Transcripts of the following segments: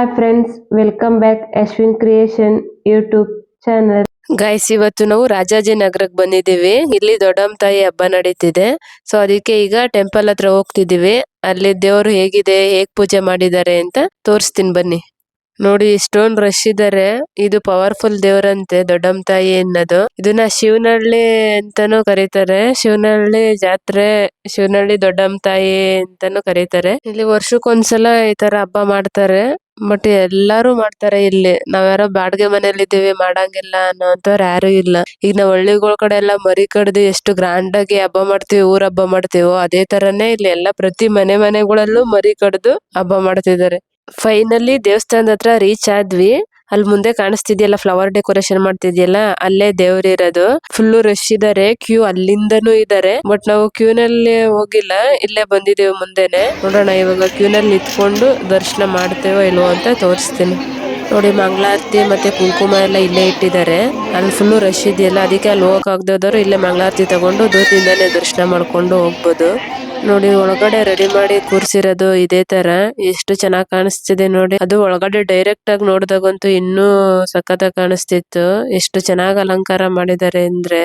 Hi friends welcome back Ashwin creation YouTube channel guys ಇವತ್ತು ನಾವು ರಾಜಾಜಿನಗರಕ್ಕೆ ಬಂದಿದ್ದೀವಿ. ಇಲ್ಲಿ ದೊಡ್ಡಮ್ಮ ತಾಯಿ ಹಬ್ಬ ನಡೀತಿದೆ. ಸೊ ಅದಕ್ಕೆ ಈಗ ಟೆಂಪಲ್ ಹತ್ರ ಹೋಗ್ತಿದೀವಿ ಅಲ್ಲಿ ದೇವರು ಹೇಗಿದೆ, ಹೇಗ್ ಪೂಜೆ ಮಾಡಿದ್ದಾರೆ ಅಂತ ತೋರಿಸ್ತೀನಿ ಬನ್ನಿ. ನೋಡಿ, ಇಷ್ಟೊಂದ್ ರಶ್ ಇದಾರೆ. ಇದು ಪವರ್ಫುಲ್ ದೇವರಂತೆ ದೊಡ್ಡಮ್ಮ ತಾಯಿ ಅನ್ನೋದು. ಇದನ್ನ ಶಿವನಹಳ್ಳಿ ಅಂತಾನೂ ಕರೀತಾರೆ. ಶಿವನಹಳ್ಳಿ ಜಾತ್ರೆ, ಶಿವನಹಳ್ಳಿ ದೊಡ್ಡಮ್ಮ ತಾಯಿ ಅಂತಾನೂ ಕರೀತಾರೆ. ಇಲ್ಲಿ ವರ್ಷಕ್ಕೊಂದ್ಸಲ ಈ ತರ ಹಬ್ಬ ಮಾಡ್ತಾರೆ. ಬಟ್ ಎಲ್ಲರೂ ಮಾಡ್ತಾರೆ ಇಲ್ಲಿ. ನಾವ್ಯಾರೋ ಬಾಡಿಗೆ ಮನೇಲಿ ಇದೀವಿ ಮಾಡಂಗಿಲ್ಲ ಅನ್ನೋಂಥವ್ರು ಯಾರು ಇಲ್ಲ. ಈಗ ನಾವ್ ಹಳ್ಳಿಗಳ ಕಡೆ ಎಲ್ಲ ಮರಿ ಕಡ್ದು ಎಷ್ಟು ಗ್ರ್ಯಾಂಡ್ ಆಗಿ ಹಬ್ಬ ಮಾಡ್ತೀವಿ, ಊರ್ ಹಬ್ಬ ಮಾಡ್ತೀವೋ ಅದೇ ತರನೇ ಇಲ್ಲಿ ಎಲ್ಲ ಪ್ರತಿ ಮನೆ ಮನೆಗಳಲ್ಲೂ ಮರಿ ಕಡ್ದು ಹಬ್ಬ ಮಾಡ್ತಿದ್ದಾರೆ. ಫೈನಲಿ ದೇವಸ್ಥಾನದ ಹತ್ರ ರೀಚ್ ಆದ್ವಿ. ಅಲ್ಲಿ ಮುಂದೆ ಕಾಣಿಸ್ತಿದ್ಯಲ್ಲ ಫ್ಲವರ್ ಡೆಕೋರೇಷನ್ ಮಾಡ್ತಿದ್ಯಲ್ಲ, ಅಲ್ಲೇ ದೇವ್ರು ಇರೋದು. ಫುಲ್ ರಶ್ ಇದಾರೆ ಕ್ಯೂ ಅಲ್ಲಿಂದನೂ ಇದಾರೆ. ಬಟ್ ನಾವು ಕ್ಯೂ ನಲ್ಲಿ ಹೋಗಿಲ್ಲ, ಇಲ್ಲೇ ಬಂದಿದ್ದೇವೆ ಮುಂದೆನೆ. ನೋಡೋಣ, ಇವಾಗ ಕ್ಯೂ ನಲ್ಲಿ ನಿಂತ್ಕೊಂಡು ದರ್ಶನ ಮಾಡ್ತೇವೋ ಇಲ್ವೋ ಅಂತ ತೋರಿಸ್ತೀನಿ. ನೋಡಿ, ಮಂಗಳಾರತಿ ಮತ್ತೆ ಕುಂಕುಮ ಎಲ್ಲ ಇಲ್ಲೇ ಇಟ್ಟಿದ್ದಾರೆ. ಅಲ್ಲಿ ಫುಲ್ ರಶ್ ಇದೆಯಲ್ಲ, ಅದಕ್ಕೆ ಅಲ್ಲಿ ಹೋಗಕ್ ಇಲ್ಲೇ ಮಂಗಳಾರತಿ ತಗೊಂಡು ದೂರದಿಂದಾನೇ ದರ್ಶನ ಮಾಡ್ಕೊಂಡು ಹೋಗ್ಬೋದು. ನೋಡಿ, ಒಳಗಡೆ ರೆಡಿ ಮಾಡಿ ಕೂರ್ಸಿರೋದು ಇದೇ ತರ. ಎಷ್ಟು ಚೆನ್ನಾಗಿ ಕಾಣಿಸ್ತಿದೆ ನೋಡಿ. ಅದು ಒಳಗಡೆ ಡೈರೆಕ್ಟ್ ಆಗಿ ನೋಡಿದಾಗಂತೂ ಇನ್ನೂ ಸಖತ್ತಾಗಿ ಕಾಣಿಸ್ತಿತ್ತು. ಎಷ್ಟು ಚೆನ್ನಾಗಿ ಅಲಂಕಾರ ಮಾಡಿದ್ದಾರೆ ಅಂದ್ರೆ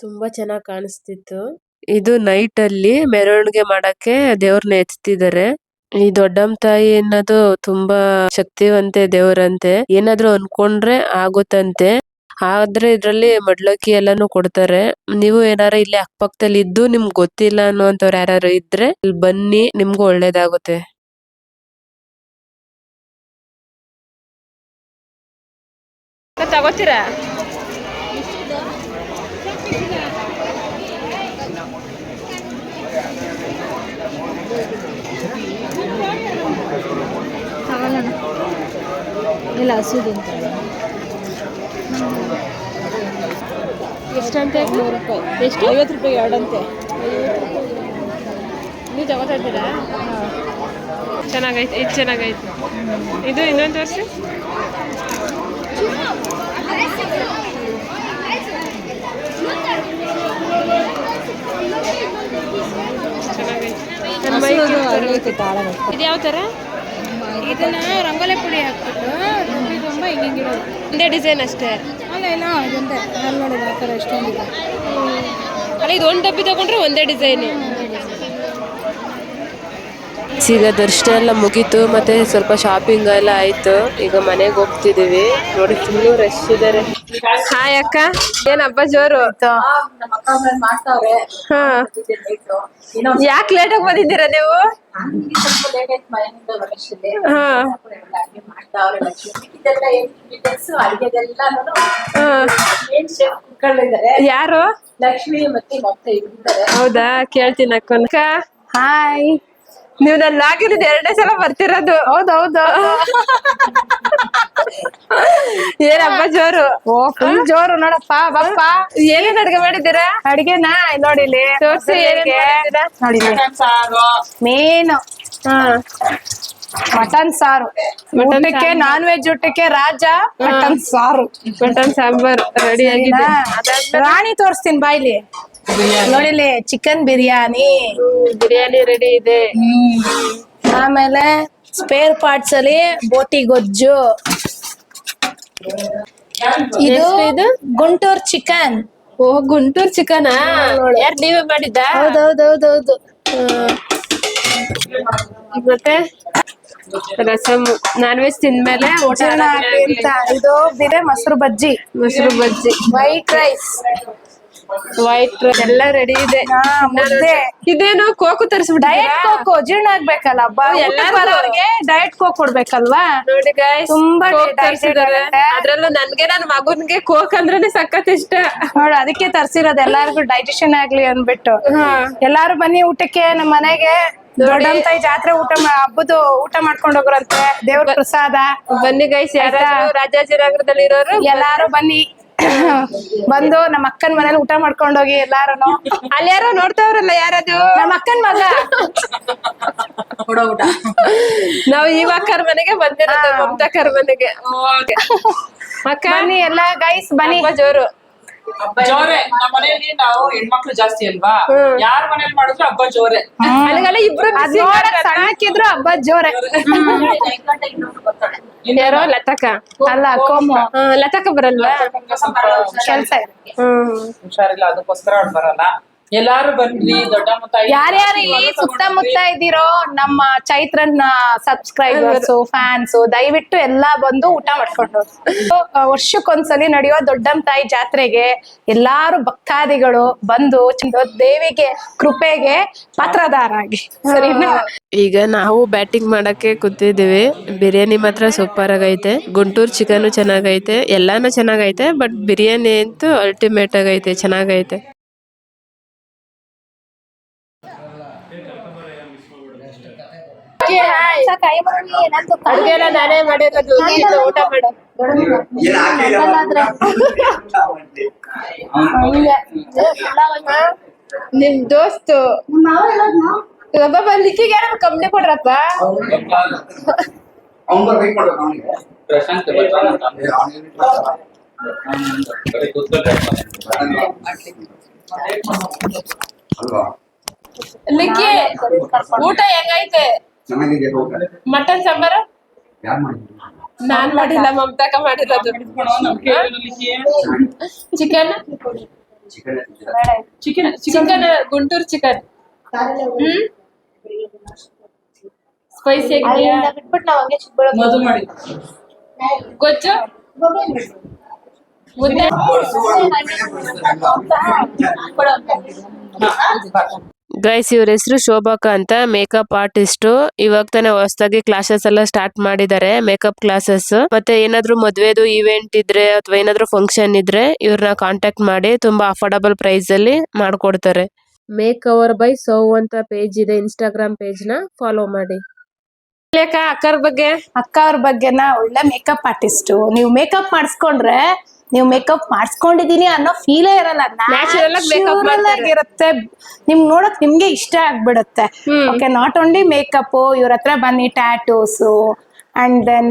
ತುಂಬಾ ಚೆನ್ನಾಗಿ ಕಾಣಿಸ್ತಿತ್ತು. ಇದು ನೈಟ್ ಅಲ್ಲಿ ಮೆರವಣಿಗೆ ಮಾಡಕ್ಕೆ ದೇವ್ರನ್ನ ಎತ್ತಿದ್ದಾರೆ. ಈ ದೊಡ್ಡಮ್ಮ ತಾಯಿ ಅನ್ನೋದು ತುಂಬಾ ಶಕ್ತಿವಂತೆ ದೇವರಂತೆ. ಏನಾದ್ರು ಅನ್ಕೊಂಡ್ರೆ ಆಗುತ್ತಂತೆ. ಆದ್ರೆ ಇದ್ರಲ್ಲಿ ಮಡ್ಲಕ್ಕಿ ಎಲ್ಲಾನು ಕೊಡ್ತಾರೆ. ನೀವು ಏನಾರ ಇಲ್ಲಿ ಅಕ್ಕಪಕ್ಕದಲ್ಲಿ ಇದ್ದು ನಿಮ್ಗೆ ಗೊತ್ತಿಲ್ಲ ಅನ್ನುವಂಥವ್ರು ಯಾರು ಇದ್ರೆ ಇಲ್ಲಿ ಬನ್ನಿ ನಿಮ್ಗೂ ಒಳ್ಳೇದಾಗುತ್ತೆ. ತಗೋತೀರಾ? ಇಲ್ಲ ಹಸುದು ಅಂತ ಎಷ್ಟಂತೆ ನೂರು ರೂಪಾಯಿ ಎಷ್ಟು? ಐವತ್ತು ರೂಪಾಯಿ ಎರಡಂತೆ ನೀವು ತಗೋತಾ ಇದ್ದೀರಾ? ಚೆನ್ನಾಗೈತೆ ಇದು ಚೆನ್ನಾಗೈತೆ. ಇದು ಇನ್ನೊಂದು ಅರವತ್ತು ತಾಳ ಇದು ಯಾವ ಥರ? ಇದನ್ನ ರಂಗೋಲಿ ಪುಡಿ ಹಾಕ್ಬಿಟ್ಟು ತುಂಬಿ ತುಂಬ ಹಿಂಗಿರೋದು ಒಂದೇ ಡಿಸೈನ್ ಅಷ್ಟೇ. ಇಲ್ಲ ಇದೊಂದೇ ಅಲ್ಲಿ ನೋಡಿ ಆ ಥರ ಎಷ್ಟೊಂದಿದೆ. ಅಲ್ಲ ಇದು ಒಂದು ಡಬ್ಬಿ ತಗೊಂಡ್ರೆ ಒಂದೇ ಡಿಸೈನ್. ಈಗ ದರ್ಶನ ಎಲ್ಲ ಮುಗೀತು ಮತ್ತೆ ಸ್ವಲ್ಪ ಶಾಪಿಂಗ್ ಎಲ್ಲ ಆಯ್ತು. ಈಗ ಮನೆಗೆ ಹೋಗ್ತಿದೀವಿ. ನೋಡಿ ಫುಲ್ಲು ರಶ್ ಇದಾರೆ. ಹಾಯ್ ಅಕ್ಕ. ಏನ್ ಹಬ್ಬ ಜೋರು? ಹಾ. ಯಾಕೆ ಲೇಟ್ ಆಗಿ ಬಂದಿದ್ದೀರಾ ನೀವು? ಯಾರು? ಲಕ್ಷ್ಮಿ ಮತ್ತೆ ಹೌದಾ? ಕೇಳ್ತೀನಿ ಅಕ್ಕ. ಹಾಯ್ ನೀವು ನನ್ನ ಆಗಿರೋದು ಎರಡನೇ ಸಲ ಬರ್ತಿರೋದು. ಹೌದೌದು ಏನ್ ಹಬ್ಬ ಜೋರು? ಓ ಫುಲ್ ಜೋರು ನೋಡಪ್ಪ ಬಪ್ಪ. ಏನೇನ್ ಅಡ್ಗೆ ಮಾಡಿದ್ದೀರಾ? ಅಡ್ಗೆನಾ? ನೋಡಿಲಿ ಇಲ್ಲಿ. ತೋರ್ಸಿ? ನೋಡಿ. ಮೇನು. ಹಾ. ಮಟನ್ ಸಾರು. ಮಟನ್ ಊಟಕ್ಕೆ ನಾನ್ ವೆಜ್ ಊಟಕ್ಕೆ ರಾಜ ಮಟನ್ ಸಾರು. ಮಟನ್ ಸಾಂಬಾರ್ ರೆಡಿ ಆಗಿದೆ? ರಾಣಿ ತೋರಿಸ್ತೀನಿ ಬಾಯ್ಲಿ ನೋಡಿಲಿ ಚಿಕನ್ ಬಿರಿಯಾನಿ. ಬಿರಿಯಾನಿ ರೆಡಿ ಇದೆ. ಆಮೇಲೆ ಸ್ಪೇರ್ ಪಾರ್ಟ್ಸ್ ಅಲ್ಲಿ ಬೋಟಿ ಗೊಜ್ಜು. ಇದು ಇದು? ಗುಂಟೂರ್ ಚಿಕನ್. ಓ ಗುಂಟೂರ್ ಚಿಕನ್? ಹೌದು ನೀವೇ ಮಾಡಿದ್ದ? ಹೌದೌದೌದೌದು. ಮತ್ತೆ? ರಸಮ್ ನಾನ್ ವೆಜ್ ತಿಂದ್ಮೇಲೆ ಇದು ಬಿರೆ ಮೊಸರು ಬಜ್ಜಿ. ಮೊಸರು ಬಜ್ಜಿ. ವೈಟ್ ರೈಸ್ ವೈಟ್ ಎಲ್ಲ ರೆಡಿ ಇದೆ. ಮುದ್ದೆ ಇದೇನು ಕೋಕು ತರಿಸ್ಬಿಟ್ಟು ಡಯಟ್ ಕೋಕೋ ಜೀರ್ಣ ಆಗ್ಬೇಕಲ್ಲ ಎಲ್ಲರಿಗೆ. ಡಯಟ್ ಕೋಕ್ ಕೊಡ್ಬೇಕಲ್ವಾ? ನೋಡಿ ಗಾಯ್ಸ್ ತುಂಬಾ ತರ್ಸಿದಾರೆ. ಅದ್ರಲ್ಲೂ ನನ್ಗೆ ನನ್ ಮಗುನ್ಗೆ ಕೋಕ್ ಅಂದ್ರೇನೆ ಸಖತ್ ಇಷ್ಟ. ನೋಡು ಅದಕ್ಕೆ ತರ್ಸಿರೋದು ಎಲ್ಲಾರ್ಗು ಡೈಜೆಷನ್ ಆಗ್ಲಿ ಅಂದ್ಬಿಟ್ಟು. ಎಲ್ಲಾರು ಬನ್ನಿ ಊಟಕ್ಕೆ ನಮ್ಮ ಮನೆಗೆ. ದೊಡ್ಡಂತ ಜಾತ್ರೆ ಊಟ ಹಬ್ಬದು ಊಟ ಮಾಡ್ಕೊಂಡು ಹೋಗ್ರಂತೆ. ದೇವ್ರ ಪ್ರಸಾದ. ಬನ್ನಿ ಗೈಸ್ ರಾಜಾಜಿ ರಾಜಾಜಿನಗರದಲ್ಲಿ ಇರೋರು ಎಲ್ಲಾರು ಬನ್ನಿ. ಬಂದು ನಮ್ಮ ಅಕ್ಕನ ಮನೇಲಿ ಊಟ ಮಾಡ್ಕೊಂಡು ಹೋಗಿ ಎಲ್ಲಾರು ಅಲ್ಲಿ ಯಾರೋ ನೋಡ್ತಾವ್ರಲ್ಲ ಯಾರದು? ನಮ್ಮ ಅಕ್ಕನ ಮಗ. ನಾವು ಈ ಅಕ್ಕರ ಮನೆಗೆ ಬಂದಿರೋದು ಮಮತಾಕರ್ ಮನೆಗೆ. ಅಕ್ಕ ಬನ್ನಿ ಎಲ್ಲ ಗೈಸ್ ಬನ್ನಿ. ಜೋರು. ಜೋರೆ. ನಮ್ಮ ಮನೆಯಲ್ಲಿ ನಾವು ಹೆಣ್ಮಕ್ಳು ಜಾಸ್ತಿ ಅಲ್ವಾ? ಯಾರ ಮನೇಲಿ ಮಾಡಿದ್ರು ಹಬ್ಬ ಜೋರೆ. ಅಲ್ಲಿಗೆಲ್ಲ ಇಬ್ರು ಹಾಕಿದ್ರು ಹಬ್ಬ ಜೋರೆ. ಯಾರೋ ಲತಕ. ಅಲ್ಲ ಕೋಮು ಆ, ಲತಕ ಬರಲ್ವಾ? ಕೆಲ್ಸ ಹ್ಮ್. ಹುಷಾರಿಲ್ಲ ಅದಕ್ಕೋಸ್ಕರ ಅವ್ಳು ಬರಲ್ಲ. ಎಲ್ಲಾರು ಬನ್ನಿ ದೊಡ್ಡಮ್ಮ ತಾಯಿ ಯಾರ್ಯಾರು ಇಲ್ಲಿ ಸುತ್ತಮುತ್ತ ಇದ್ದೀರೋ ನಮ್ಮ ಚೈತ್ರನ್ ಸಬ್ಸ್ಕ್ರೈಬರ್ಸ್ ಫ್ಯಾನ್ಸ್ ದಯವಿಟ್ಟು ಎಲ್ಲಾ ಬಂದು ಊಟ ಮಾಡ್ಕೊಂಡು ವರ್ಷಕ್ಕೊಂದ್ಸಲಿ ನಡೆಯೋ ದೊಡ್ಡಮ್ಮ ತಾಯಿ ಜಾತ್ರೆಗೆ ಎಲ್ಲಾರು ಭಕ್ತಾದಿಗಳು ಬಂದು ದೇವಿಗೆ ಕೃಪೆಗೆ ಪಾತ್ರದಾರಾಗಿ ಸರಿನಾ? ಈಗ ನಾವು ಬ್ಯಾಟಿಂಗ್ ಮಾಡಕ್ಕೆ ಕೂತಿದ್ದೀವಿ. ಬಿರಿಯಾನಿ ಮಾತ್ರ ಸೂಪರ್ ಆಗೈತೆ. ಗುಂಟೂರ್ ಚಿಕನ್ ಚೆನ್ನಾಗೈತೆ. ಎಲ್ಲಾನು ಚೆನ್ನಾಗೈತೆ ಬಟ್ ಬಿರಿಯಾನಿ ಅಂತೂ ಅಲ್ಟಿಮೇಟ್ ಆಗೈತೆ ಚೆನ್ನಾಗೈತೆ. ಅಡ್ಗೆ ಎಲ್ಲ ನಾನೇ ಮಾಡಿರೋದು. ಊಟ ಮಾಡು. ನಿಮ್ ದೋಸ್ತು. ಒಬ್ಬ ಲಿಕ್ಕಿಗೆ ಯಾರು ಕಂಪ್ನಿ ಕೊಡ್ರಪ್ಪ. ಪ್ರಶಾಂತ್ ಅಲ್ವಾ? ಲಿಕ್ಕಿ ಊಟ ಹೆಂಗೈತೆ? ಚೆನ್ನಾಗಿದೆ ಮಟನ್ ಸಾಂಬಾರು? ನಾನ್ ಮಾಡಿಲ್ಲ ಮಮತಾಕ ಮಾಡಿರೋದು. Chicken? Chicken chicken chicken Guntur chicken. Hmm? Spicy ಆಗಿದೆಯಾ? ಮದು ಮಾಡಿ. ಗೊಜ್ಜು? ಮುದ್ದೆ? ಗೈಸ್ ಇವ್ರ ಹೆಸರು ಶೋಭಾಕ ಅಂತ. ಮೇಕಪ್ ಆರ್ಟಿಸ್ಟ್ ಇವಾಗ ತಾನೇ ಹೊಸದಾಗಿ ಕ್ಲಾಸಸ್ ಎಲ್ಲ ಸ್ಟಾರ್ಟ್ ಮಾಡಿದ್ದಾರೆ ಮೇಕಪ್ ಕ್ಲಾಸಸ್ ಮತ್ತೆ ಏನಾದ್ರು ಮದ್ವೆದು ಇವೆಂಟ್ ಇದ್ರೆ ಅಥವಾ ಏನಾದ್ರು ಫಂಕ್ಷನ್ ಇದ್ರೆ ಇವ್ರನ್ನ ಕಾಂಟ್ಯಾಕ್ಟ್ ಮಾಡಿ ತುಂಬಾ ಅಫೋರ್ಡಬಲ್ ಪ್ರೈಸ್ ಅಲ್ಲಿ ಮಾಡ್ಕೊಡ್ತಾರೆ. ಮೇಕ್ ಅವರ್ ಬೈ ಸೋ ಅಂತ ಪೇಜ್ ಇದೆ ಇನ್ಸ್ಟಾಗ್ರಾಮ್ ಪೇಜ್ನ ಫಾಲೋ ಮಾಡಿ. ಅಕ್ಕರ ಬಗ್ಗೆ? ಅಕ್ಕ ಅವ್ರ ಬಗ್ಗೆನ ಒಳ್ಳೆ ಮೇಕಪ್ ಆರ್ಟಿಸ್ಟ್ ನೀವು ಮೇಕಪ್ ಮಾಡಿಸ್ಕೊಂಡ್ರೆ ನೀವು ಮೇಕಪ್ ಮಾಡಿಸ್ಕೊಂಡಿದೀನಿ ಅನ್ನೋ ಫೀಲೇ ಇರಲ್ಲ. ನ್ಯಾಚುರಲ್. ಆಗಿರುತ್ತೆ. ನಿಮ್ ನೋಡಕ್ ನಿಮ್ಗೆ ಇಷ್ಟ ಆಗ್ಬಿಡುತ್ತೆ. ಓಕೆ ನಾಟ್ ಓನ್ಲಿ ಮೇಕಪ್ ಇವ್ರ ಹತ್ರ ಬನ್ನಿ tattoos and then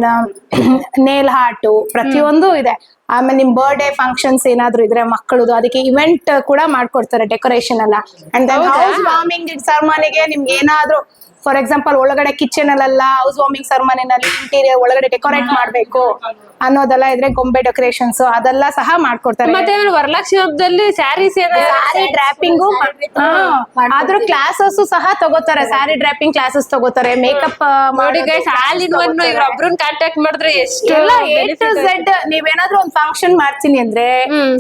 nail art ಪ್ರತಿಯೊಂದು ಇದೆ. ಆಮೇಲೆ ನಿಮ್ ಬರ್ಡೇ ಫಂಕ್ಷನ್ಸ್ ಏನಾದ್ರು ಇದ್ರೆ ಮಕ್ಕಳದು ಅದಕ್ಕೆ ಇವೆಂಟ್ ಕೂಡ ಮಾಡ್ಕೊಡ್ತಾರೆ ಡೆಕೋರೇಷನ್ ಎಲ್ಲ. ಅಂಡ್ ದೆನ್ ಹೌಸ್ ವಾರ್ಮಿಂಗ್ ಸರ್ಮನಿಗೆ ನಿಮ್ಗೆ ಏನಾದ್ರು ಫಾರ್ ಎಕ್ಸಾಂಪಲ್ ಒಳಗಡೆ ಕಿಚನ್ ಅಲ್ಲೆಲ್ಲ ಹೌಸ್ ವಾರ್ಮಿಂಗ್ ಸರ್ಮನಿನಲ್ಲಿ ಇಂಟೀರಿಯರ್ ಒಳಗಡೆ ಡೆಕೋರೇಟ್ ಮಾಡ್ಬೇಕು. ಅನ್ನೋದೆಲ್ಲ ಇದ್ರೆ ಗೊಂಬೆ ಡೆಕೋರೇಷನ್ಸ್ ಅದೆಲ್ಲ ಸಹ ಮಾಡ್ಕೊಡ್ತಾರೆ. ಮತ್ತೆ ವರಲಕ್ಷ್ಮಿ ಹಬ್ಬದಲ್ಲಿ ಸ್ಯಾರೀಸ್ ಸ್ಯಾರಿ ಡ್ರಾಪಿಂಗು ಆದ್ರೂ ಕ್ಲಾಸಸ್ ಸಹ ತಗೋತಾರೆ ಸ್ಯಾರಿ ಡ್ರಾಪಿಂಗ್ ಕ್ಲಾಸಸ್ ತಗೋತಾರೆ ಮೇಕಪ್ ಮಾಡಿ guys all in one contact ಮಾಡಿದ್ರೆ ಎಷ್ಟೆಲ್ಲ ಎ ಟು ಝೆಡ್ ನೀವೇನಾದ್ರೂ ಒಂದು ಫಂಕ್ಷನ್ ಮಾಡ್ತೀನಿ ಅಂದ್ರೆ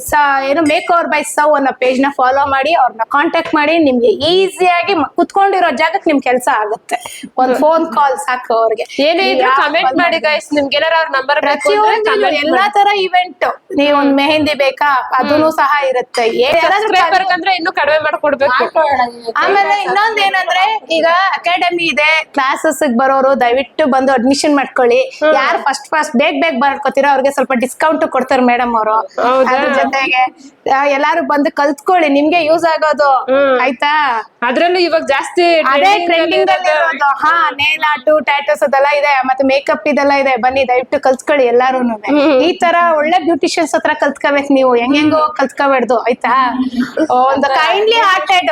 ಸ- ಏನು ಮೇಕ್ ಓವರ್ ಬೈ ಸೌ ಅನ್ನೋ ಪೇಜ್ನ ಫಾಲೋ ಮಾಡಿ ಅವ್ರನ್ನ ಕಾಂಟ್ಯಾಕ್ಟ್ ಮಾಡಿ ನಿಮ್ಗೆ ಈಸಿಯಾಗಿ ಕುತ್ಕೊಂಡಿರೋ ಜಾಗಕ್ಕೆ ನಿಮ್ ಕೆಲಸ ಆಗುತ್ತೆ. ಒಂದ್ ಫೋನ್ ಕಾಲ್ ಸಾಕು ಅವ್ರಿಗೆ. ಏನೇ ಇದ್ರು ಕಮೆಂಟ್ ಮಾಡಿ ಗೈಸ್ ನಿಮ್ಗೆ ಏನಾರ ಅವ್ರ ನಂಬರ್ ಪ್ರತಿಯೊಂದು ಎಲ್ಲಾ ತರ ಇವೆಂಟ್ ನೀವ್ ಒಂದ್ ಮೆಹಂದಿ ಬೇಕಾ? ಅದನ್ನು ಸಹ ಇರುತ್ತೆ. ಅಂದ್ರೆ ಇನ್ನು ಕಡಿಮೆ ಮಾಡ್ಕೊಡ್ಬೇಕು. ಆಮೇಲೆ ಇನ್ನೊಂದ್ ಏನಂದ್ರೆ ಈಗ ಅಕಾಡೆಮಿ ಇದೆ ಕ್ಲಾಸಸ್ ಬರೋರು ದಯವಿಟ್ಟು ಬಂದು ಅಡ್ಮಿಷನ್ ಮಾಡ್ಕೊಳ್ಳಿ. ಯಾರು ಫಸ್ಟ್ ಫಸ್ಟ್ ಬೇಗ ಬೇಗ ಬರ್ಕೋತಿರೋ ಅವ್ರಿಗೆ ಸ್ವಲ್ಪ ಡಿಸ್ಕೌಂಟ್ ಕೊಡ್ತಾರೆ ಮೇಡಮ್ ಅವರು. ಅದ್ರ ಜೊತೆಗೆ ಎಲ್ಲಾರು ಬಂದು ಕಲ್ತ್ಕೊಳ್ಳಿ ನಿಮ್ಗೆ ಯೂಸ್ ಆಗೋದು. ಆಯ್ತಾ? ಅದ್ರಲ್ಲೂ ಇವಾಗ ಜಾಸ್ತಿ ಅದೇ ಟ್ರೆಂಡಿಂಗ್ ಅಲ್ಲಿ. ಇರೋದು. ಹಾ ನೇಲ್ ಆರ್ಟ್ ಟ್ಯಾಟೋಸ್ ಅದೆಲ್ಲ ಇದೆ. ಮತ್ತೆ ಮೇಕಪ್ ಇದೆಲ್ಲ ಇದೆ. ಬನ್ನಿ ದಯವಿಟ್ಟು ಕಲ್ತ್ಕೊಳ್ಳಿ ಎಲ್ಲಾರು. ಈ ತರ ಒಳ್ಳೆ ಬ್ಯೂಟಿಷಿಯನ್ಸ್ ಹತ್ರ ಕಲ್ತ್ಕೋಬೇಕು ನೀವು. ಹೆಂಗೆಂಗೋ ಕಲ್ತ್ಕೋಬಾರ್ದು ಆಯ್ತಾ? ಒಂದು kindly hearted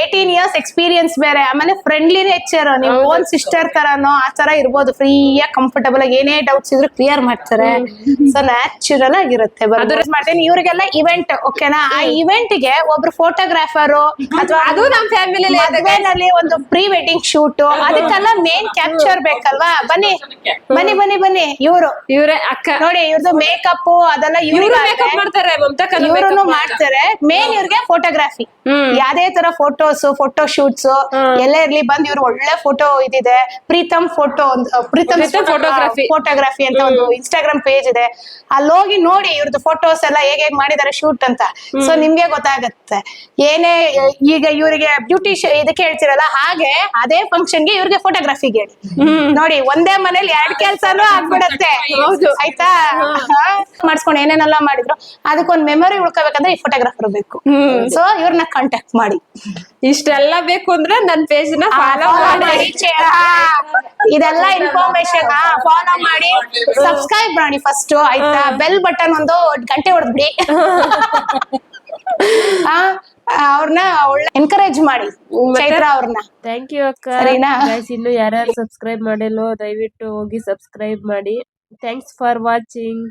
eighteen years experience ಬೇರೆ. ಆಮೇಲೆ ಫ್ರೆಂಡ್ಲಿ ನೇಚರ್ ನೀವು ಓನ್ ಸಿಸ್ಟರ್ ತರನೋ ಆ ತರ ಇರ್ಬೋದು. ಫ್ರೀಯಾಗಿ ಕಂಫರ್ಟಬಲ್ ಆಗಿ ಏನೇ ಡೌಟ್ಸ್ ಇದ್ರು ಕ್ಲಿಯರ್ ಮಾಡ್ತಾರೆ. ಸೊ ನ್ಯಾಚುರಲ್ ಆಗಿರುತ್ತೆ ಮಾಡ್ತೇನೆ ಮಾಡ್ತೀನಿ. ಇವ್ರಿಗೆಲ್ಲ ಇವೆಂಟ್ ಓಕೆನಾ ಆ ಇವೆಂಟ್ಗೆ ಒಬ್ರು ಫೋಟೋಗ್ರಾಫರ್ ಅಥವಾ ಅದು ನಮ್ ಫ್ಯಾಮಿಲಿ ಅಲ್ಲಿ ಒಂದು ಪ್ರೀ ವೆಡ್ಡಿಂಗ್ ಶೂಟ್ ಅದಕ್ಕೆಲ್ಲ ಮೇನ್ ಕ್ಯಾಪ್ಚರ್ ಬೇಕಲ್ವಾ? ಬನ್ನಿ. ಬನ್ನಿ ಬನ್ನಿ ಬನ್ನಿ. ಇವರು ಇವ್ರೆ. ಅಕ್ಕ. ನೋಡಿ ಇವ್ರದ್ದು ಮೇಕಪ್ ಅದೆಲ್ಲ ಇವ್ರು ಮೇಕಪ್ ಮಾಡ್ತಾರೆ ಮಮತಾ ಇವ್ರು ಮಾಡ್ತಾರೆ. ಮೇನ್ ಇವ್ರಿಗೆ ಫೋಟೋಗ್ರಾಫಿ ಯಾವ್ದೇ ತರ ಫೋಟೋಸ್ ಫೋಟೋ ಶೂಟ್ಸ್ ಎಲ್ಲ ಇರ್ಲಿ ಬಂದ್ ಇವ್ರು ಒಳ್ಳೆ ಫೋಟೋ ಇದಿದೆ. Preetham photo Preetham photography photography ಅಂತ ಒಂದು ಇನ್ಸ್ಟಾಗ್ರಾಮ್ ಪೇಜ್ ಇದೆ. ಅಲ್ಲಿ ಹೋಗಿ ನೋಡಿ ಇವ್ರದ್ದು ಫೋಟೋಸ್ ಎಲ್ಲ ಹೇಗೆ ಹೇಗೆ ಮಾಡಿದ್ದಾರೆ ಶೂಟ್ ಅಂತ. ಸೊ ನಿಮ್ಗೆ ಗೊತ್ತಾಗತ್ತೆ. ಏನೇ ಈಗ ಇವರಿಗೆ ಬ್ಯೂಟಿ ಇದಕ್ಕೆ ಹೇಳ್ತಿರಲ್ಲ ಹಾಗೆ ಅದೇ ಫಂಕ್ಷನ್ಗೆ ಇವ್ರಿಗೆ ಫೋಟೋಗ್ರಾಫಿಗೆ ಹೇಳಿ. ನೋಡಿ ಒಂದೇ ಮನೇಲಿ ಎರಡ್ ಕೆಲ್ಸಾನು ಆಗ್ಬಿಡತ್ತೆ. ಆಯ್ತಾ? ಮಾಡಿಸ್ಕೊಂಡು ಏನೇನೆಲ್ಲ ಮಾಡಿದ್ರು ಅದಕ್ಕೊಂದ್ ಮೆಮೊರಿ ಉಳ್ಕೋಬೇಕಂದ್ರೆ ಈ ಫೋಟೋಗ್ರಾಫರ್ ಬೇಕು. ಸೊ ಇವ್ರನ್ನ ಕಾಂಟ್ಯಾಕ್ಟ್ ಮಾಡಿ. ಇಷ್ಟೆಲ್ಲ ಬೇಕು ಅಂದ್ರೆ ನನ್ ಪೇಜ್ನ ಫಾಲೋ ಮಾಡಿ. ಇದೆಲ್ಲ ಇನ್ಫಾರ್ಮೇಶನ್ ಫಾಲೋ ಮಾಡಿ. ಸಬ್ಸ್ಕ್ರೈಬ್ ಮಾಡಿ. ಫಸ್ಟ್ ಆಯ್ತಾ? ಬೆಲ್ ಬಟನ್ ಒಂದು ಗಂಟೆ ಹೊಡೆದ್ಬಿಡಿ. ಅವ್ರನ್ನ ಒಳ್ಳೆ ಎನ್ಕರೇಜ್ ಮಾಡಿ ಚೈತ್ರ ಅವ್ರನ್ನ ಥ್ಯಾಂಕ್ ಯು ಅಕ್ಕ. ಸರಿನಾ? ಗೈಸ್ ಇನ್ನು ಯಾರ್ಯಾರು ಸಬ್ಸ್ಕ್ರೈಬ್ ಮಾಡಿಲ್ವೋ ದಯವಿಟ್ಟು ಹೋಗಿ ಸಬ್ಸ್ಕ್ರೈಬ್ ಮಾಡಿ. Thanks for watching